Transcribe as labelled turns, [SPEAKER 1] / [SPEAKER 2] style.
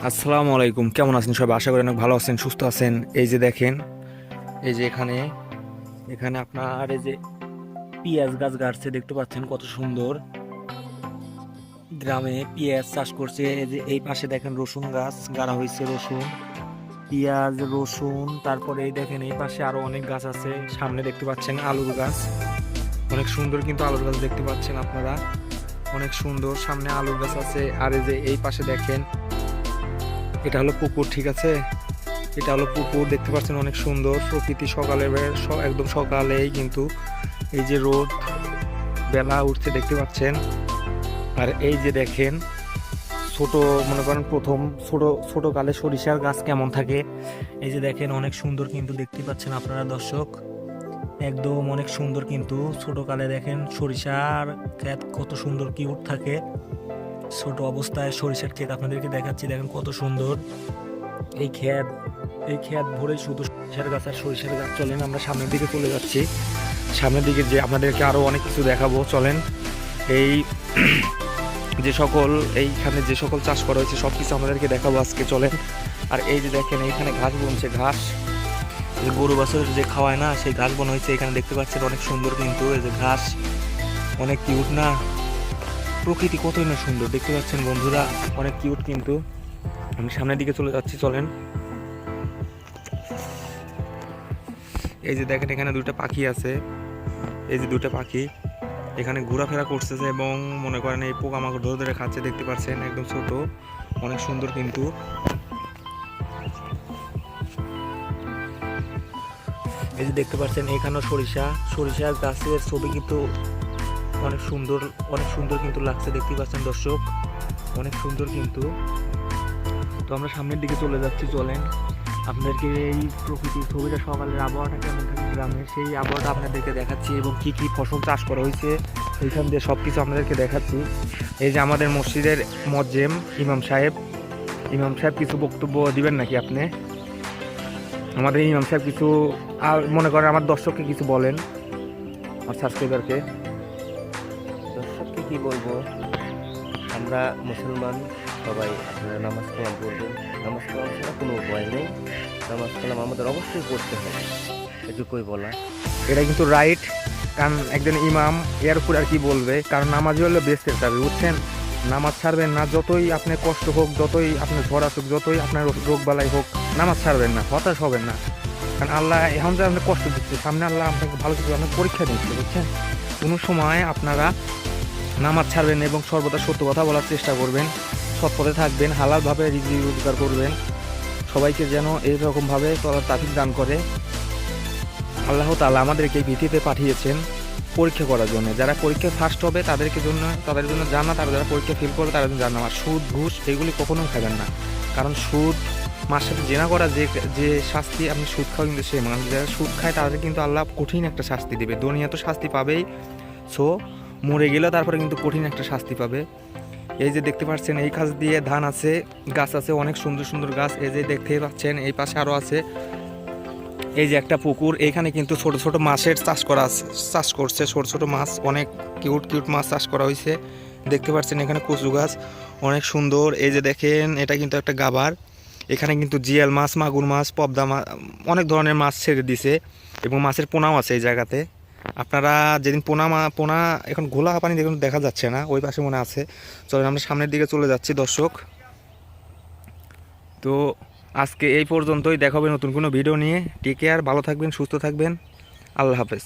[SPEAKER 1] আসসালামু আলাইকুম। কেমন আছেন সবাই? আশা করি অনেক ভালো আছেন, সুস্থ আছেন। এই যে দেখেন, এই যে এখানে এখানে আপনার এই যে পেঁয়াজ গাছ গাড়ছে, দেখতে পাচ্ছেন কত সুন্দর। গ্রামে পেঁয়াজ চাষ করছে। এই যে এই পাশে দেখেন রসুন গাছ, গাড়া হয়েছে রসুন, পেঁয়াজ, রসুন, তারপরে এই দেখেন এই পাশে আরও অনেক গাছ আছে। সামনে দেখতে পাচ্ছেন আলুর গাছ। অনেক সুন্দর কিন্তু আলুর গাছ দেখতে পাচ্ছেন আপনারা। অনেক সুন্দর, সামনে আলুর গাছ আছে। আর এই যে এই পাশে দেখেন এটা হলো পুকুর, ঠিক আছে? এটা হলো পুকুর, দেখতে পাচ্ছেন অনেক সুন্দর। প্রকৃতি সকালে একদম সকালেই কিন্তু এই যে রোদ বেলা উঠছে, দেখতে পাচ্ছেন? আর এই যে দেখেন, ছোট, মনে করেন প্রথম, ছোট ছোট কালে সরিষার গাছ কেমন থাকে? এই যে দেখেন, অনেক সুন্দর কিন্তু দেখতে পাচ্ছেন আপনারা দর্শক। একদম অনেক সুন্দর কিন্তু ছোট কালে দেখেন সরিষার ক্ষেত কত সুন্দর কিউট থাকে। ছোট অবস্থায় সরিষার ক্ষেত আপনাদেরকে দেখাচ্ছি, দেখেন কত সুন্দর। এই ক্ষেত এই ক্ষেত ভরে শুধু সরিষার গাছ আর সরিষার গাছ। চলেন আমরা সামনের দিকে চলে যাচ্ছি। সামনের দিকে যে আপনাদেরকে আরও অনেক কিছু দেখাবো, চলেন। এই যে সকল, এইখানে যে সকল চাষ করা হয়েছে সব কিছু আমাদেরকে দেখাবো আজকে, চলেন। আর এই যে দেখেন, এইখানে ঘাস বনছে, ঘাস। যে গরু বাছুর যে খাওয়ায় না, সেই ঘাস বন হয়েছে, এখানে দেখতে পাচ্ছেন অনেক সুন্দর কিন্তু, এই যে ঘাস। অনেক কিউট না? প্রকৃতি কতই না সুন্দর, দেখতে পাচ্ছেন বন্ধুরা, অনেক কিউট কিন্তু। আমি সামনের দিকে চলে যাচ্ছি, চলেন। এই যে দেখেন, এখানে দুটো পাখি আছে। এই যে দুটো পাখি, এখানে ঘোরাফেরা করতেছে এবং মনে করেন এই পোকামাকড় ধরে ধরে খাচ্ছে, দেখতে পাচ্ছেন, একদম ছোট, অনেক সুন্দর কিন্তু। এই যে দেখতে পাচ্ছেন, এখানেও সরিষা সরিষা গাছের ছবি কিন্তু অনেক সুন্দর অনেক সুন্দর কিন্তু লাগছে দেখতে পাচ্ছেন দর্শক। অনেক সুন্দর কিন্তু। তো আমরা সামনের দিকে চলে যাচ্ছি চলেন। আপনাদেরকে এই প্রকৃতির ছবিটা সকালের আবহাওয়াটা কেমন থাকে গ্রামে, সেই আবহাওয়াটা আপনাদেরকে দেখাচ্ছি এবং কি কি ফসল চাষ করা হয়েছে, এইখান দিয়ে সব কিছু আপনাদেরকে দেখাচ্ছি। এই যে আমাদের মসজিদের মজ্জেম, ইমাম সাহেব। ইমাম সাহেব কিছু বক্তব্য দিবেন নাকি আপনি? আমাদের ইমাম সাহেব কিছু আর মনে করেন আমার দর্শককে কিছু বলেন আর সাবস্ক্রাইবারকে
[SPEAKER 2] কি বলব? আমরা মুসলমান, সবাই আপনারা নামাজ কালাম পড়বেন নামাজ কালাম ছাড়া কোনো উপায় নেই। নামাজ কালাম আমাদের অবশ্যই পড়তে হবে, এটুকুই বলা।
[SPEAKER 1] এটা কিন্তু রাইট কারণ একজন ইমাম এর উপর আর কি বলবে? কারণ নামাজ হলো বেস্টের চাবি, বুঝছেন? নামাজ ছাড়বেন না, যতই আপনার কষ্ট হোক, যতই আপনার ঝড় আসুক, যতই আপনার রোগ বালাই হোক, নামাজ ছাড়বেন না, হতাশ হবেন না। কারণ আল্লাহ এখন যে আপনার কষ্ট দিচ্ছে সামনে আল্লাহ আপনাকে ভালো কিছু আপনার পরীক্ষা দিচ্ছে, বুঝছেন? কোনো সময় আপনারা নামাজ ছাড়বেন এবং সর্বদা সত্য কথা বলার চেষ্টা করবেন। সৎ পথে থাকবেন, হালালভাবে রিজি রোজগার করবেন। সবাইকে যেন এইরকমভাবে চলার তাফিক দান করে। আল্লাহ তাআলা আমাদেরকে ভিত্তিতে পাঠিয়েছেন পরীক্ষা করার জন্য। যারা পরীক্ষায় ফার্স্ট হবে, তাদেরকে জন্য, তাদের জন্য জান্নাত, আর যারা পরীক্ষা ফেল করবে, তাদের জন্য জান্নাত। আর সুদ, ঘুষ, এগুলি কখনোই খাবেন না। কারণ সুদ, মার সাথে জেনা করা যে যে শাস্তি আপনি সুদ খাও কিন্তু সেই মানুষ। যারা সুদ খায়, তাদের কিন্তু আল্লাহ কঠিন একটা শাস্তি দেবে। দুনিয়া তো শাস্তি পাবেই। সো মরে গেলেও তারপরে কিন্তু কঠিন একটা শাস্তি পাবে। এই যে দেখতে পাচ্ছেন, এই গাছ দিয়ে ধান আছে, গাছ আছে, অনেক সুন্দর সুন্দর গাছ। এই যে দেখতে পাচ্ছেন, এই পাশে আরও আছে। এই যে একটা পুকুর, এখানে কিন্তু ছোট ছোট মাছের চাষ করা আছে- চাষ করছে। ছোট ছোট মাছ, অনেক কিউট কিউট মাছ চাষ করা হয়েছে দেখতে পাচ্ছেন, এখানে কচু গাছ, অনেক সুন্দর। এই যে দেখেন, এটা কিন্তু একটা গাবার। এখানে কিন্তু জিয়াল মাছ, মাগুর মাছ, পবদা মাছ অনেক ধরনের মাছ ছেড়ে দিছে এবং মাছের পোনাও আছে এই জায়গাতে। আপনারা যেদিন পোনা মা, পোনা এখন ঘোলা পানি দেখুন, দেখা যাচ্ছে না, ওই পাশে মনে আছে। চলেন, আমরা সামনের দিকে চলে যাচ্ছি, দর্শক। তো আজকে এই পর্যন্তই দেখাবে নতুন কোনো ভিডিও নিয়ে। টেকে আর ভালো থাকবেন, সুস্থ থাকবেন। আল্লাহ হাফেজ।